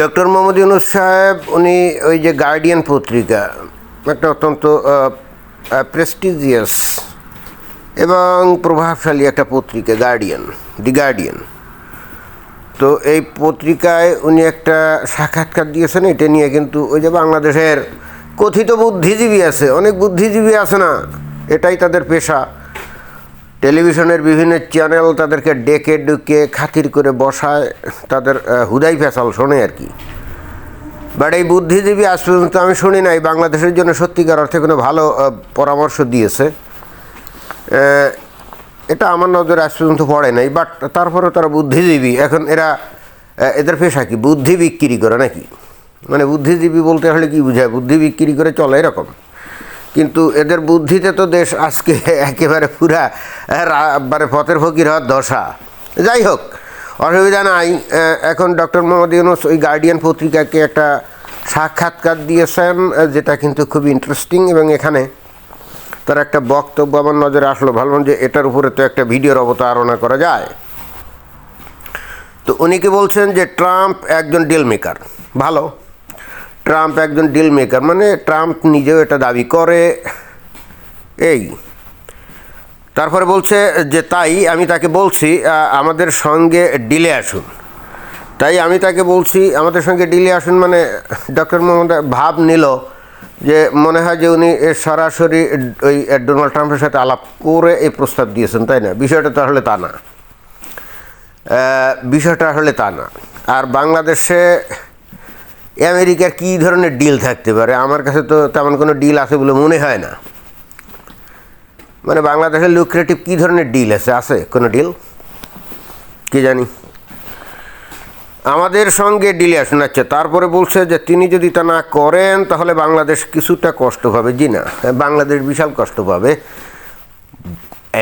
Doctor Mohammad Yunus সাহেব, উনি ওই যে গার্ডিয়ান পত্রিকা, একটা অত্যন্ত প্রেস্টিজিয়াস এবং প্রভাবশালী একটা পত্রিকা গার্ডিয়ান দি গার্ডিয়ান তো এই পত্রিকায় উনি একটা সাক্ষাৎকার দিয়েছেন, এটা নিয়ে কিন্তু ওই যে বাংলাদেশের কথিত বুদ্ধিজীবী আছে, অনেক বুদ্ধিজীবী আছে না, এটাই তাদের পেশা। টেলিভিশনের বিভিন্ন চ্যানেল তাদেরকে ডেকে ডুকে খাতির করে বসায়, তাদের হুদাই ফেসাল শোনে আর কি। বাট এই বুদ্ধিজীবী আজ পর্যন্ত আমি শুনি নাই, বাংলাদেশের জন্য সত্যিকার অর্থে কোনো ভালো পরামর্শ দিয়েছে। এটা আমার নজরে আজ পর্যন্ত পড়ে নাই, বাট তারপরেও তারা বুদ্ধিজীবী। এখন এরা এদের পেশা কি? বুদ্ধি বিক্রি করে নাকি? মানে বুদ্ধিজীবী বলতে হলে কি বোঝায়? বুদ্ধি বিক্রি করে চলে এরকম। কিন্তু এদের বুদ্ধিতে তো দেশ আজকে একেবারে পুরা মানে পথের ফকির হওয়ার দশা। যাই হোক, অসুবিধা নাই। এখন ডক্টর মোহাম্মদ ইউনুস ওই গার্ডিয়ান পত্রিকাকে একটা সাক্ষাৎকার দিয়েছেন যেটা কিন্তু খুব ইন্টারেস্টিং এবং এখানে তার একটা বক্তব্য আমার নজরে আসলো। ভাবলাম যে এটার উপরে তো একটা ভিডিওর অবতারণা করা যায়। তো উনি কি বলছেন যে ট্রাম্প একজন ডিল মেকার ভালো। ট্রাম্প একজন ডিল মেকার মানে ট্রাম্প নিজেও এটা দাবি করে। এই, তারপরে বলছে যে তাই আমি তাকে বলছি আমাদের সঙ্গে ডিলে আসুন। তাই আমি তাকে বলছি, আমাদের সঙ্গে ডিলে আসুন মানে ডক্টর মোহাম্মদ ভাব নিল যে মনে হয় যে উনি সরাসরি ওই ডোনাল্ড ট্রাম্পের সাথে আলাপ করে এই প্রস্তাব দিয়েছেন, তাই না? বিষয়টা তাহলে তা না। বিষয়টা হলে তা না। আর বাংলাদেশে আমেরিকার কী ধরনের ডিল থাকতে পারে? আমার কাছে তো তেমন কোনো ডিল আছে বলে মনে হয় না। মানে বাংলাদেশের লুক্রেটিভ কী ধরনের ডিল আছে? আছে কোনো ডিল কি জানি। আমাদের সঙ্গে ডিলে আসুন আচ্ছা তারপরে বলছে যে তিনি যদি তা না করেন, তাহলে বাংলাদেশ কিছুটা কষ্ট পাবে। জি না, বাংলাদেশ বিশাল কষ্ট পাবে।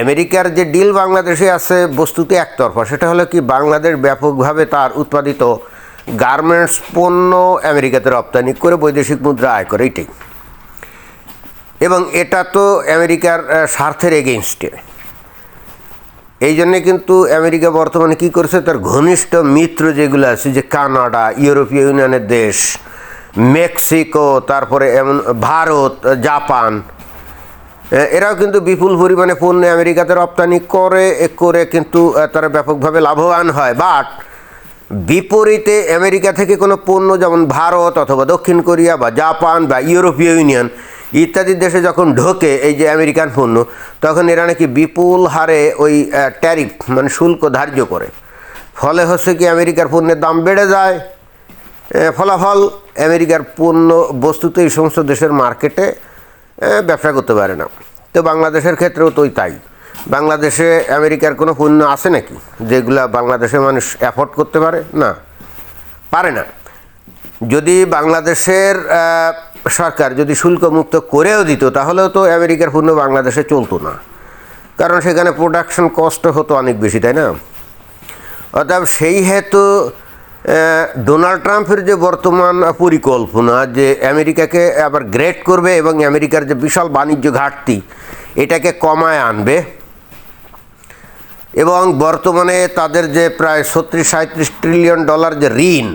আমেরিকার যে ডিল বাংলাদেশে আছে, বস্তুতে একতরফা, সেটা হলো কি বাংলাদেশ ব্যাপকভাবে তার উৎপাদিত গার্মেন্টস পণ্য আমেরিকাতে রপ্তানি করে বৈদেশিক মুদ্রা আয় করে, এটাই। এবং এটা তো আমেরিকার স্বার্থের এগেনস্টে এই জন্যে কিন্তু আমেরিকা বর্তমানে কি করছে, তার ঘনিষ্ঠ মিত্র যেগুলো আছে, যে কানাডা, ইউরোপীয় ইউনিয়নের দেশ, মেক্সিকো, তারপরে এমন ভারত, জাপান এরাও কিন্তু বিপুল পরিমাণে পণ্য আমেরিকাতে রপ্তানি করে করে কিন্তু তারা ব্যাপকভাবে লাভবান হয়। বাট বিপরীতে আমেরিকা থেকে কোনো পণ্য যেমন ভারত অথবা দক্ষিণ কোরিয়া বা জাপান বা ইউরোপীয় ইউনিয়ন ইত্যাদি দেশে যখন ঢোকে, এই যে আমেরিকান পণ্য, তখন এরা নাকি বিপুল হারে ওই ট্যারিফ মানে শুল্ক ধার্য করে। ফলে হচ্ছে কি আমেরিকার পণ্যের দাম বেড়ে যায়। ফলাফল, আমেরিকার পণ্য বস্তুত এই সমস্ত দেশের মার্কেটে ব্যবসা করতে পারে না। তো বাংলাদেশের ক্ষেত্রেও তোই তাই। বাংলাদেশে আমেরিকার কোনো পণ্য আছে নাকি? যেগুলা বাংলাদেশের মানুষ অ্যাফোর্ড করতে পারে? না। পারে না। যদি বাংলাদেশের সরকার যদি শুল্ক মুক্ত করেও দিত, তাহলেও তো আমেরিকার পণ্য বাংলাদেশে চলতো না। কারণ সেখানে প্রোডাকশন কষ্ট হতো অনেক বেশি, তাই না? অর্থাৎ সেই হেতু ডোনাল্ড ট্রাম্পের যে বর্তমান পরিকল্পনা, যে আমেরিকাকে আবার গ্রেট করবে এবং আমেরিকার যে বিশাল বাণিজ্য ঘাটতি, এটাকে কমায় আনবে এবং বর্তমানে তাদের যে প্রায় ছত্রিশ সাঁত্রিশ ট্রিলিয়ন ডলার যে ঋণ,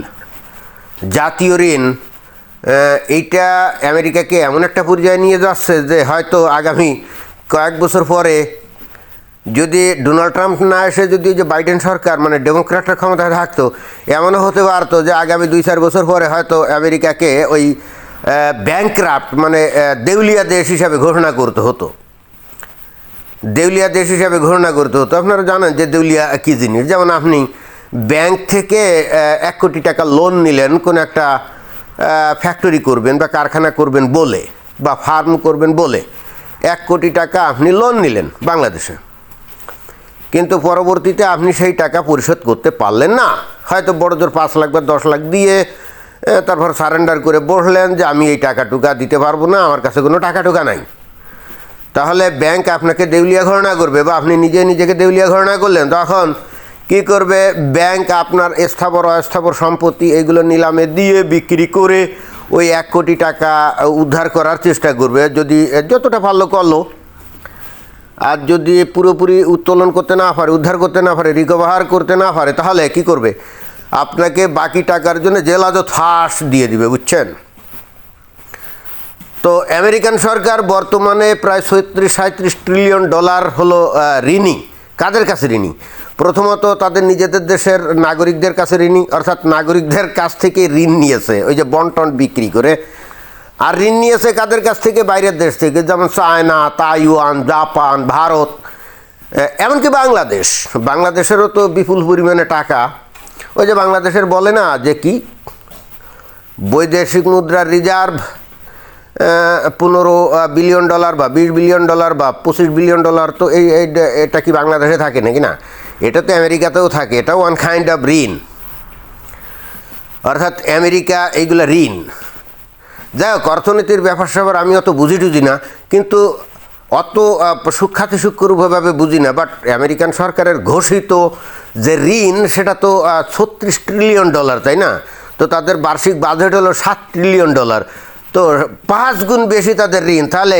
জাতীয় ঋণ এইটা আমেরিকাকে এমন একটা পর্যায়ে নিয়ে যাচ্ছে যে হয়তো আগামী কয়েক বছর পরে যদি ডোনাল্ড ট্রাম্প না এসে যদি যে বাইডেন সরকার মানে ডেমোক্র্যাটরা ক্ষমতায় থাকতো, এমনও হতে পারতো যে আগামী দুই চার বছর পরে হয়তো আমেরিকাকে ওই ব্যাংক্রাফ্ট মানে দেউলিয়া দেশ হিসাবে ঘোষণা করতে হতো। দেউলিয়া দেশ হিসাবে ঘোষণা করতে হতো। আপনারা জানেন যে দেউলিয়া কী জিনিস। যেমন আপনি ব্যাংক থেকে এক কোটি টাকা লোন নিলেন, কোনো একটা ফ্যাক্টরি করবেন বা কারখানা করবেন বলে বা ফার্ম করবেন বলে, এক কোটি টাকা আপনি লোন নিলেন বাংলাদেশে। কিন্তু পরবর্তীতে আপনি সেই টাকা পরিশোধ করতে পারলেন না। হয়তো বড় জোর পাঁচ লাখ বা দশ লাখ দিয়ে তারপর সারেন্ডার করে বসলেন যে, আমি এই টাকা টুকা দিতে পারব না, আমার কাছে কোনো টাকা টুকা নাই। তাহলে ব্যাংক আপনাকে দেউলিয়া ঘোষণা করবে বা আপনি নিজে নিজেকে দেউলিয়া ঘোষণা করলেন, তখন কি করবে? ব্যাংক আপনার স্থাবর, অস্থাবর সম্পত্তি এগুলো নিলামে দিয়ে বিক্রি করে ওই এক কোটি টাকা উদ্ধার করার চেষ্টা করবে। যদি যতটা ভালো করল। আর যদি পুরোপুরি উত্তোলন করতে না পারে, উদ্ধার করতে না পারে রিকভার করতে না পারে, তাহলে কি করবে? আপনাকে বাকি টাকার জন্য জেলাজত ফাঁস দিয়ে দিবে, বুঝছেন? তো আমেরিকান সরকার বর্তমানে প্রায় সৈত্রিশ সাঁত্রিশ ট্রিলিয়ন ডলার হলো ঋণী। কাদের কাছে ঋণী? প্রথমত তাদের নিজেদের দেশের নাগরিকদের কাছে ঋণী, অর্থাৎ নাগরিকদের কাছ থেকে ঋণ নিয়েছে, ওই যে বন্টন বিক্রি করে। আর ঋণ নিয়েছে কাদের কাছ থেকে? বাইরের দেশ থেকে, যেমন চায়না, তাইওয়ান, জাপান, ভারত এমনকি বাংলাদেশ। বাংলাদেশেরও তো বিপুল পরিমাণে টাকা। ওই যে বাংলাদেশের বলে না যে কি? বৈদেশিক মুদ্রার রিজার্ভ পনেরো বিলিয়ন ডলার বা বিশ বিলিয়ন ডলার বা পঁচিশ বিলিয়ন ডলার তো এই এটা কি বাংলাদেশে থাকে নাকি? না, এটা তো আমেরিকাতেও থাকে। এটা ওয়ান কাইন্ড অফ ঋণ। অর্থাৎ আমেরিকা এইগুলো ঋণ। যাই হোক, অর্থনীতির ব্যাপার স্যাপার আমি অত বুঝি টুঝি না, কিন্তু অত সূক্ষাতি সূক্ষ্মভাবে বুঝি না। বাট আমেরিকান সরকারের ঘোষিত যে ঋণ, সেটা তো ছত্রিশ ট্রিলিয়ন ডলার তাই না? তো তাদের বার্ষিক বাজেট হলো সাত ট্রিলিয়ন ডলার তো পাঁচ গুণ বেশি তাদের ঋণ। তাহলে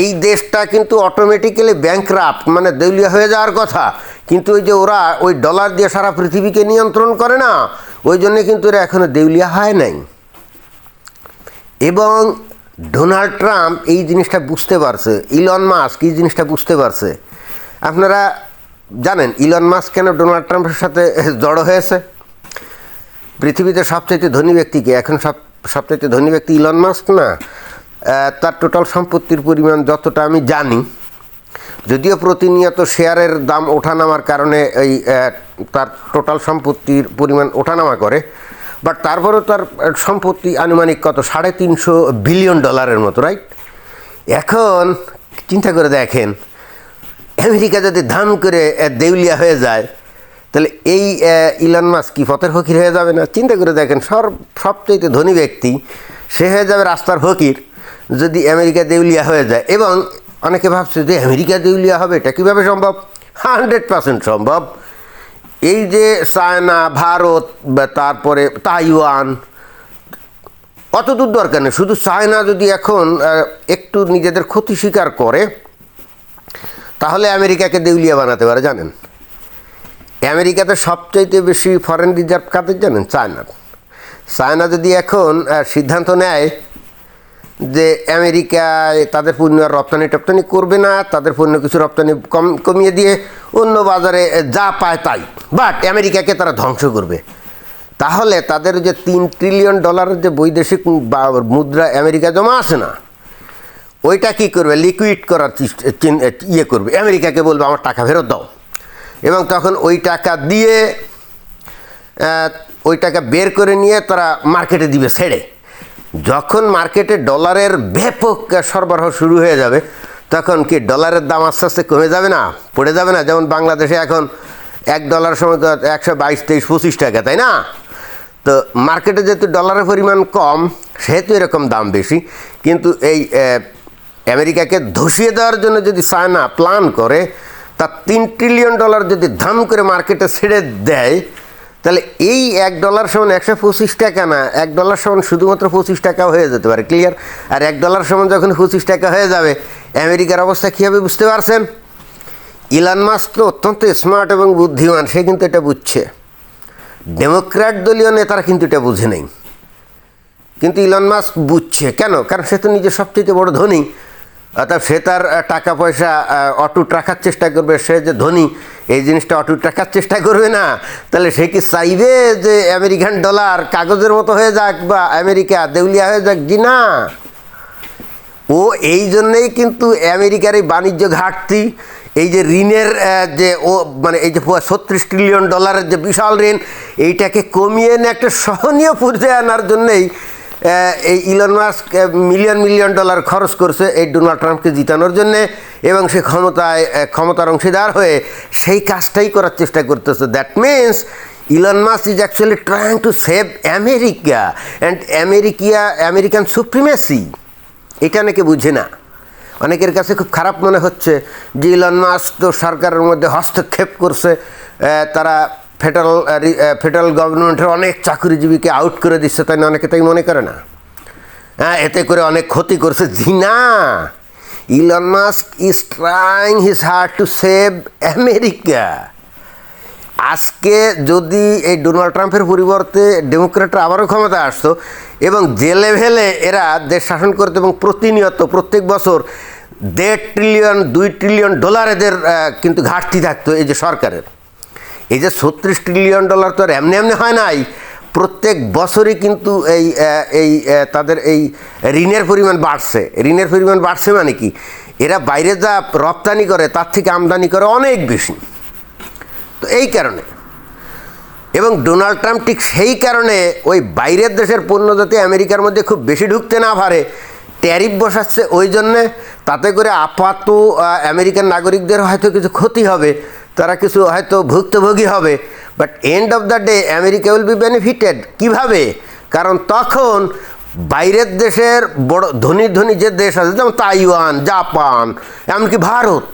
এই দেশটা কিন্তু অটোমেটিক্যালি ব্যাংক্রাফ্ট মানে দেউলিয়া হয়ে যাওয়ার কথা। কিন্তু ওই যে ওরা ওই ডলার দিয়ে সারা পৃথিবীকে নিয়ন্ত্রণ করে না, ওই জন্যে কিন্তু এরা এখনও দেউলিয়া হয় নাই। এবং ডোনাল্ড ট্রাম্প এই জিনিসটা বুঝতে পারছে, ইলন মাস্ক এই জিনিসটা বুঝতে পারছে। আপনারা জানেন, ইলন মাস্ক কেন ডোনাল্ড ট্রাম্পের সাথে জড়ো হয়েছে? পৃথিবীতে সবচাইতে ধনী ব্যক্তিকে এখন সব সবচাইতে ধনী ব্যক্তি ইলন মাস্ক না তার টোটাল সম্পত্তির পরিমাণ যতটা আমি জানি, যদিও প্রতিনিয়ত শেয়ারের দাম ওঠানামার কারণে এই তার টোটাল সম্পত্তির পরিমাণ ওঠানামা করে বাট তারপরেও তার সম্পত্তি আনুমানিক কত, সাড়ে তিনশো বিলিয়ন ডলারের মতো রাইট এখন চিন্তা করে দেখেন, আমেরিকা যদি ধাম করে দেউলিয়া হয়ে যায় তাহলে এই ইলন মাস্ক কি পথের ফকির হয়ে যাবে না? চিন্তা করে দেখেন সব সবচেয়ে ধনী ব্যক্তি, সে হয়ে যাবে রাস্তার ফকির, যদি আমেরিকা দেউলিয়া হয়ে যায়। এবং অনেকে ভাবছে যে আমেরিকা দেউলিয়া হবে, এটা কীভাবে সম্ভব? হান্ড্রেড পার্সেন্ট সম্ভব। এই যে চায়না, ভারত, বা তারপরে তাইওয়ান, অত দূর দরকার নেই। শুধু চায়না যদি এখন একটু নিজেদের ক্ষতি স্বীকার করে, তাহলে আমেরিকাকে দেউলিয়া বানাতে পারে, জানেন? আমেরিকাতে সবচাইতে বেশি ফরেন রিজার্ভ কাদের জানেন চায়নার চায়না যদি এখন সিদ্ধান্ত নেয় যে আমেরিকায় তাদের পণ্য আর রপ্তানি টপ্তানি করবে না, তাদের পণ্য কিছু রপ্তানি কম, কমিয়ে দিয়ে অন্য বাজারে যা পায় তাই। বাট আমেরিকাকে তারা ধ্বংস করবে। তাহলে তাদের যে তিন ট্রিলিয়ন ডলারের যে বৈদেশিক মুদ্রা আমেরিকা জমা আছে না, ওইটা কী করবে? লিকুইড করার ইয়ে করবে। আমেরিকাকে বলবে, আমার টাকা ফেরত দাও। এবং তখন ওই টাকা দিয়ে ওই টাকা বের করে নিয়ে তারা মার্কেটে দিবে ছেড়ে। যখন মার্কেটে ডলারের ব্যাপক সরবরাহ শুরু হয়ে যাবে, তখন কি ডলারের দাম আস্তে আস্তে কমে যাবে না? পড়ে যাবে না? যেমন বাংলাদেশে এখন এক ডলার সময় একশো বাইশ, তেইশ, পঁচিশ টাকা, তাই না? তো মার্কেটে যেহেতু ডলারের পরিমাণ কম, সেহেতু এরকম দাম বেশি, কিন্তু এই আমেরিকাকে ধসিয়ে দেওয়ার জন্য যদি চায়না প্ল্যান করে তা তিন ট্রিলিয়ন ডলার যদি ধাম করে মার্কেটে ছেড়ে দেয়, তাহলে এই এক ডলার সমান একশো পঁচিশ টাকা না, এক ডলার সমান শুধুমাত্র পঁচিশ টাকা হয়ে যেতে পারে ক্লিয়ার আর এক ডলার সমান যখন পঁচিশ টাকা হয়ে যাবে, আমেরিকার অবস্থা কী হবে বুঝতে পারছেন? ইলান মাস্ক তো অত্যন্ত স্মার্ট এবং বুদ্ধিমান, সে কিন্তু এটা বুঝছে। ডেমোক্র্যাট দলীয় নেতারা কিন্তু এটা বুঝে নেই। কিন্তু ইলন মাস্ক বুঝছে। কেন? কারণ সে তো নিজের সবথেকে বড় ধনী। অর্থাৎ সে তার টাকা পয়সা অটুট রাখার চেষ্টা করবে। সে যে ধনী, এই জিনিসটা অটুট রাখার চেষ্টা করবে না। তাহলে সে কি চাইবে যে আমেরিকান ডলার কাগজের মতো হয়ে যাক বা আমেরিকা দেউলিয়া হয়ে যাক জি না? ও এই জন্যেই কিন্তু আমেরিকার এই বাণিজ্য ঘাটতি, এই যে ঋণের যে ও মানে এই যে ছত্রিশ ট্রিলিয়ন ডলারের যে বিশাল ঋণ, এইটাকে কমিয়ে এনে একটা সহনীয় পর্যায়ে আনার জন্যেই এই Elon Musk million million dollar খরচ করছে এই ডোনাল্ড ট্রাম্পকে জিতানোর জন্যে এবং সে ক্ষমতায় ক্ষমতার অংশীদার হয়ে সেই কাজটাই করার চেষ্টা করতেছে। That means Elon Musk is actually trying to save America and America American supremacy এটা অনেকে বুঝে না। অনেকের কাছে খুব খারাপ মনে হচ্ছে যে ইলন মাস্ক তো সরকারের মধ্যে হস্তক্ষেপ করছে। তারা ফেডারেল ফেডারেল গভর্নমেন্টের অনেক চাকরিজীবীকে আউট করে দিচ্ছে, তাই না? অনেকে তাই মনে করে না? হ্যাঁ এতে করে অনেক ক্ষতি করছে জি না Elon Musk is trying his heart to save America আজকে যদি এই ডোনাল্ড ট্রাম্পের পরিবর্তে ডেমোক্রেটরা আবারও ক্ষমতা আসতো, এবং যে লেভেলে এরা দেশ শাসন করতো এবং প্রতিনিয়ত, প্রত্যেক বছর দেড় ট্রিলিয়ন দুই ট্রিলিয়ন ডলার এদের কিন্তু ঘাটতি থাকতো এই যে সরকারের। এই যে ছত্রিশ ট্রিলিয়ন ডলার তো আর এমনি এমনি হয় নাই, প্রত্যেক বছরই কিন্তু এই এই তাদের এই ঋণের পরিমাণ বাড়ছে। ঋণের পরিমাণ বাড়ছে মানে কি? এরা বাইরে যা রপ্তানি করে, তার থেকে আমদানি করে অনেক বেশি। তো এই কারণে। এবং ডোনাল্ড ট্রাম্প ঠিক সেই কারণে ওই বাইরের দেশের পণ্য যাতে আমেরিকার মধ্যে খুব বেশি ঢুকতে না পারে, ট্যারিফ বসাচ্ছে, ওই জন্যে তাতে করে আপাত আমেরিকান নাগরিকদের হয়তো কিছু ক্ষতি হবে। তারা কিছু হয়তো ভুক্তভোগী হবে but end of the day America will be benefited কীভাবে? কারণ তখন বাইরের দেশের বড় ধনী ধনী যে দেশ আছে, যেমন তাইওয়ান, জাপান, এমনকি ভারত,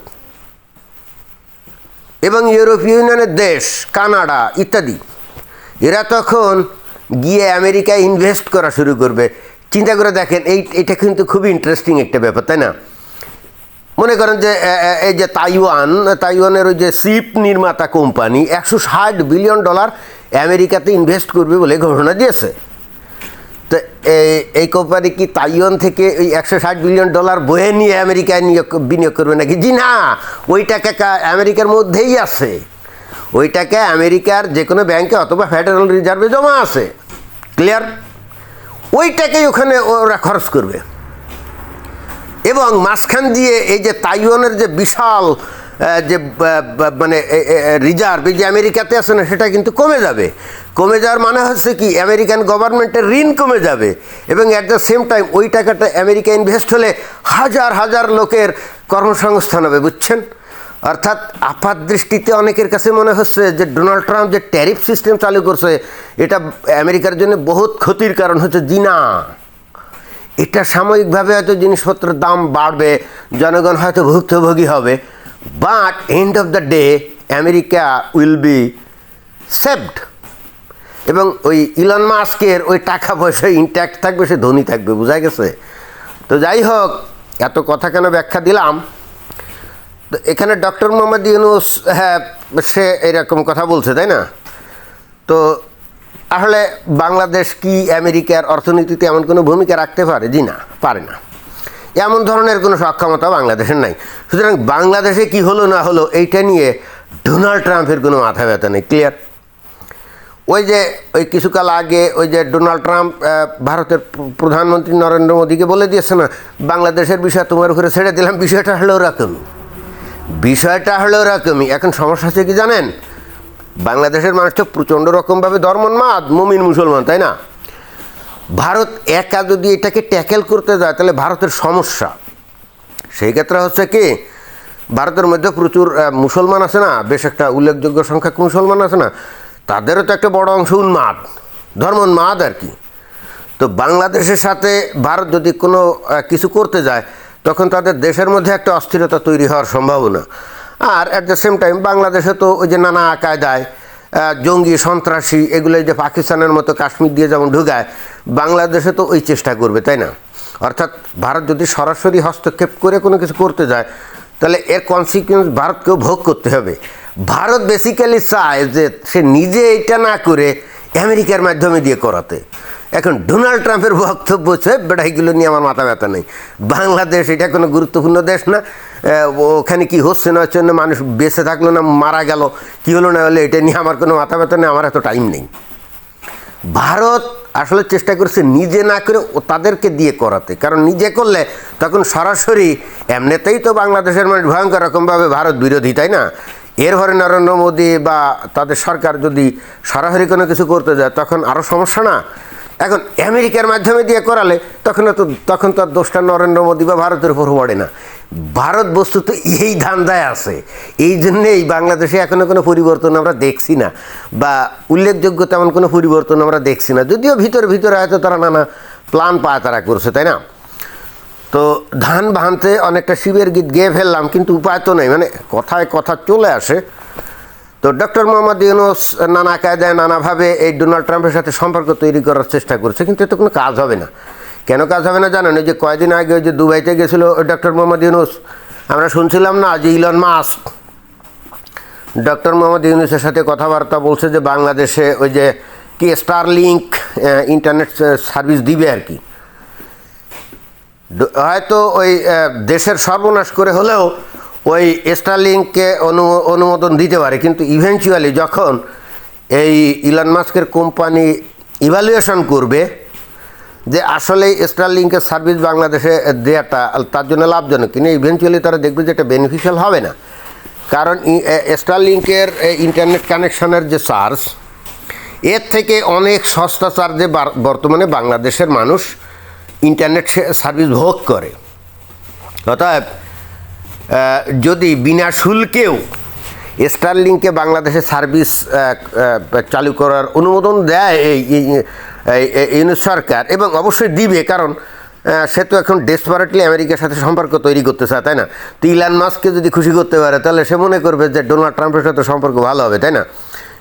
এবং ইউরোপীয় ইউনিয়নের দেশ, কানাডা ইত্যাদি, এরা তখন গিয়ে আমেরিকায় ইনভেস্ট করা শুরু করবে। চিন্তা করে দেখেন, এই, এটা কিন্তু খুবই ইন্টারেস্টিং একটা ব্যাপার, তাই না? মনে করেন যে এই যে তাইওয়ান, তাইওয়ানের ওই যে সিপ নির্মাতা কোম্পানি একশো ষাট বিলিয়ন ডলার আমেরিকাতে ইনভেস্ট করবে বলে ঘোষণা দিয়েছে। তো এই- কোম্পানি কি তাইওয়ান থেকে ওই একশো ষাট বিলিয়ন ডলার বয়ে নিয়ে আমেরিকায় নিয়োগ, বিনিয়োগ করবে নাকি? জি না, ওই টাকা আমেরিকার মধ্যেই আছে। ওই টাকা আমেরিকার যে কোনো ব্যাংকে অথবা ফেডারেল রিজার্ভে জমা আছে। ক্লিয়ার ওই টাকাই ওখানে ওরা খরচ করবে। এবং মাঝখান দিয়ে এই যে তাইওয়ানের যে বিশাল যে মানে রিজার্ভ এই যে আমেরিকাতে আছে না, সেটা কিন্তু কমে যাবে। কমে যাওয়ার মানে হচ্ছে কি, আমেরিকান গভর্নমেন্টের ঋণ কমে যাবে এবং অ্যাট দ্য সেম টাইম ওই টাকাটা আমেরিকা ইনভেস্ট হলে হাজার হাজার লোকের কর্মসংস্থান হবে, বুঝছেন? অর্থাৎ আপাত দৃষ্টিতে অনেকের কাছে মনে হচ্ছে যে ডোনাল্ড ট্রাম্প যে ট্যারিফ সিস্টেম চালু করছে, এটা আমেরিকার জন্য বহুত ক্ষতির কারণ হচ্ছে জি না এটা সাময়িকভাবে হয়তো জিনিসপত্রের দাম বাড়বে, জনগণ হয়তো ভুক্তভোগী হবে but end of the day America will be saved এবং ওই ইলন মাস্কের ওই টাকা পয়সা ইনট্যাক্ট থাকবে, সে ধনী থাকবে, বোঝা গেছে? তো যাই হোক, এত কথা কেন ব্যাখ্যা দিলাম? তো এখানে ডক্টর মোহাম্মদ ইউনুস হ্যাঁ সে এরকম কথা বলছে, তাই না? তো আসলে বাংলাদেশ কি আমেরিকার অর্থনীতিতে এমন কোনো ভূমিকা রাখতে পারে? জি না, পারে না। এমন ধরনের কোনো সক্ষমতা বাংলাদেশের নাই। সুতরাং বাংলাদেশে কি হলো না হলো এইটা নিয়ে ডোনাল্ড ট্রাম্পের কোনো মাথা ব্যথা নেই, ক্লিয়ার? ওই যে ওই কিছুকাল আগে ওই যে ডোনাল্ড ট্রাম্প ভারতের প্রধানমন্ত্রী নরেন্দ্র মোদীকে বলে দিয়েছে না, বাংলাদেশের বিষয় তোমার উপরে ছেড়ে দিলাম, বিষয়টা হলো ওরকমই। বিষয়টা হলো ওরকমই। এখন সমস্যা হচ্ছে কি জানেন? বাংলাদেশের মানুষ তো প্রচণ্ড রকমভাবে ধর্মন্মাদ, মুমিন, মুসলমান, তাই না? ভারত একা যদি এটাকে ট্যাকেল করতে যায়, তাহলে ভারতের সমস্যা। সেই ক্ষেত্রে হচ্ছে কি, ভারতের মধ্যে প্রচুর মুসলমান আছে না, বেশ একটা উল্লেখযোগ্য সংখ্যক মুসলমান আছে না, তাদেরও তো একটা বড় অংশ উন্মাদ, ধর্মোন্মাদ আর কি। তো বাংলাদেশের সাথে ভারত যদি কোনো কিছু করতে যায়, তখন তাদের দেশের মধ্যে একটা অস্থিরতা তৈরি হওয়ার সম্ভাবনা। আর অ্যাট দ্য সেম টাইম বাংলাদেশে তো ওই যে নানা কায়দায় জঙ্গি, সন্ত্রাসী এগুলো যে পাকিস্তানের মতো কাশ্মীর দিয়ে যেমন ঢুকায়, বাংলাদেশে তো ওই চেষ্টা করবে, তাই না? অর্থাৎ ভারত যদি সরাসরি হস্তক্ষেপ করে কোনো কিছু করতে যায়, তাহলে এর কনসিকুয়েন্স ভারতকেও ভোগ করতে হবে। ভারত বেসিক্যালি চায় যে সে নিজে এটা না করে আমেরিকার মাধ্যমে দিয়ে করাতে। এখন ডোনাল্ড ট্রাম্পের বক্তব্য বেটা, এগুলো নিয়ে আমার মাথা ব্যথা নেই। বাংলাদেশ, এটা কোনো গুরুত্বপূর্ণ দেশ না। ওখানে কি হচ্ছে না হচ্ছে না, মানুষ বেঁচে থাকল না, মারা গেল, কি হলো না হলে, এটা নিয়ে আমার কোনো মাথা ব্যথা নেই, আমার এত টাইম নেই। ভারত আসলে চেষ্টা করছে নিজে না করে ও তাদেরকে দিয়ে করাতে, কারণ নিজে করলে তখন সরাসরি এমনিতেই তো বাংলাদেশের মানুষ ভয়ঙ্কর রকমভাবে ভারত বিরোধী, তাই না? এর ঘরে নরেন্দ্র মোদী বা তাদের সরকার যদি সরাসরি কোনো কিছু করতে যায়, তখন আরও সমস্যা না? এখন আমেরিকার মাধ্যমে দিয়ে করালে তখন তো তখন তো আর দোষটা নরেন্দ্র মোদী বা ভারতের উপর পড়ে না। ভারত বস্তু তো এই ধান্দায় আছে। এই জন্যেই বাংলাদেশে এখনও কোনো পরিবর্তন আমরা দেখছি না বা উল্লেখযোগ্য তেমন কোনো পরিবর্তন আমরা দেখছি না। যদিও ভিতরে ভিতরে হয়তো তারা নানা প্ল্যান পায় তারা করছে, তাই না? তো ধান ভানতে অনেকটা শিবের গীত গেয়ে ফেললাম, কিন্তু উপায় তো নেই। মানে কথায় কথা চলে আসে। তো ডক্টর মোহাম্মদ ইউনুস নানা কায়দায় নানাভাবে এই ডোনাল্ড ট্রাম্পের সাথে সম্পর্ক তৈরি করার চেষ্টা করছে, কিন্তু এতে কোনো কাজ হবে না। কেন কাজ হবে না জানেন? ওই যে কয়দিন আগে ওই যে দুবাইতে গেছিল ডক্টর মোহাম্মদ ইউনুস, আমরা শুনছিলাম না যে ইলন মাস্ক ডক্টর মোহাম্মদ ইউনুসের সাথে কথাবার্তা বলছে যে বাংলাদেশে ওই যে কি স্টার লিঙ্ক ইন্টারনেট সার্ভিস দিবে আর কি। হয়তো ওই দেশের সর্বনাশ করে হলেও ওই স্টারলিংকে অনু, অনুমোদন দিতে পারে, কিন্তু ইভেনচুয়ালি যখন এই ইলন মাস্কের কোম্পানি ইভ্যালুয়েশন করবে যে আসলে স্টারলিংকের সার্ভিস বাংলাদেশে দেওয়াটা তার জন্য লাভজনক কিনা ইভেনচুয়ালি তারা দেখবে যে এটা বেনিফিশিয়াল হবে না। কারণ স্টারলিংকের ইন্টারনেট কানেকশনের যে চার্জ এর থেকে অনেক সস্তা চার্জে বর্তমানে বাংলাদেশের মানুষ ইন্টারনেট সার্ভিস ভোগ করে। অতএব যদি বিনা শুল্কেও স্টারলিংকে বাংলাদেশে সার্ভিস চালু করার অনুমোদন দেয় এই ইউনিট সরকার, এবং অবশ্যই দিবে, কারণ সে তো এখন ডেসপারেটলি আমেরিকার সাথে সম্পর্ক তৈরি করতে চায়, তাই না? তো ইলান মাস্ককে যদি খুশি করতে পারে, তাহলে সে মনে করবে যে ডোনাল্ড ট্রাম্পের সাথে সম্পর্ক ভালো হবে, তাই না?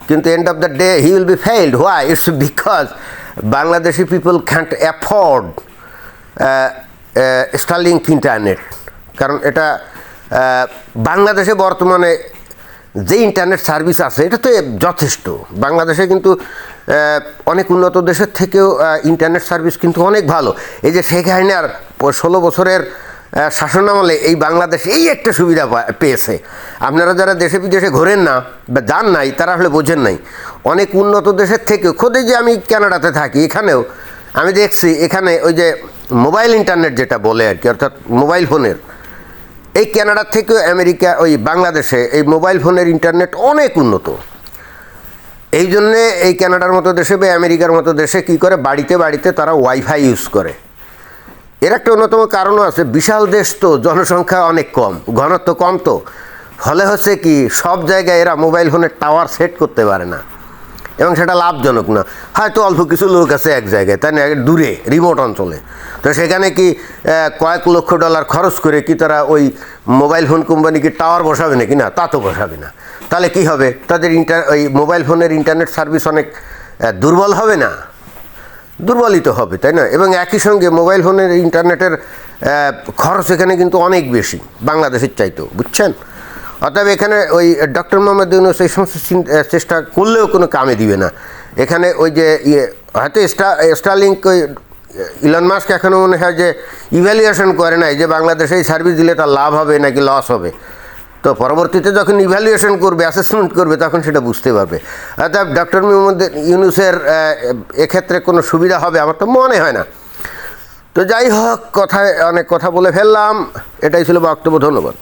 কিন্তু end of the day he will be failed why it's because Bangladeshi people can't afford Starlink internet কারণ এটা বাংলাদেশে বর্তমানে যে ইন্টারনেট সার্ভিস আছে, এটা তো যথেষ্ট। বাংলাদেশে কিন্তু অনেক উন্নত দেশের থেকেও ইন্টারনেট সার্ভিস কিন্তু অনেক ভালো। এই যে শেখ হাসিনার ষোলো বছরের শাসনামলে এই বাংলাদেশ এই একটা সুবিধা পেয়েছে। আপনারা যারা দেশে বিদেশে ঘোরেন না বা যান নাই, তারা আসলে বোঝেন নাই। অনেক উন্নত দেশের থেকেও, খোদে যে আমি কানাডাতে থাকি, এখানেও আমি দেখছি, এখানে ওই যে মোবাইল ইন্টারনেট যেটা বলে আর কি, অর্থাৎ মোবাইল ফোনের এই কানাডার থেকেও আমেরিকা, ওই বাংলাদেশে এই মোবাইল ফোনের ইন্টারনেট অনেক উন্নত। এই জন্যে এই কানাডার মতো দেশে বা আমেরিকার মতো দেশে কি করে? বাড়িতে বাড়িতে তারা ওয়াইফাই ইউজ করে। এর একটা অন্যতম কারণও আছে, বিশাল দেশ তো, জনসংখ্যা অনেক কম, ঘনত্ব কম তো। ফলে হচ্ছে কি, সব জায়গায় এরা মোবাইল ফোনের টাওয়ার সেট করতে পারে না। এবং সেটা লাভজনক না। হয়তো অল্প কিছু লোক আছে এক জায়গায়, তাই না? দূরে রিমোট অঞ্চলে। তো সেখানে কি কয়েক লক্ষ ডলার খরচ করে কি তারা ওই মোবাইল ফোন কোম্পানি কি টাওয়ার বসাবে নাকি? না, তা তো বসাবে না। তাহলে কি হবে? তাদের ইন্টার ওই মোবাইল ফোনের ইন্টারনেট সার্ভিস অনেক দুর্বল হবে না? দুর্বলিত হবে, তাই না? এবং একই সঙ্গে মোবাইল ফোনের ইন্টারনেটের খরচ এখানে কিন্তু অনেক বেশি, বাংলাদেশের চাইতেও, বুঝছেন? অতএব এখানে ওই ডক্টর মোহাম্মদ ইউনুস এই সমস্ত চেষ্টা করলেও কোনো কামে দিবে না। এখানে ওই যে ইয়ে হয়তো স্টার ওই ইলন মাস্ক এখনও মনে হয় যে ইভ্যালুয়েশন করে নাই যে বাংলাদেশে এই সার্ভিস দিলে তার লাভ হবে নাকি লস হবে। তো পরবর্তীতে যখন ইভ্যালুয়েশন করবে অ্যাসেসমেন্ট করবে, তখন সেটা বুঝতে পারবে। অর্থাৎ ডক্টর মোহাম্মদ ইউনুসের এক্ষেত্রে কোনো সুবিধা হবে আমার তো মনে হয় না। তো যাই হোক, কথায় অনেক কথা বলে ফেললাম। এটাই ছিল বক্তব্য, ধন্যবাদ।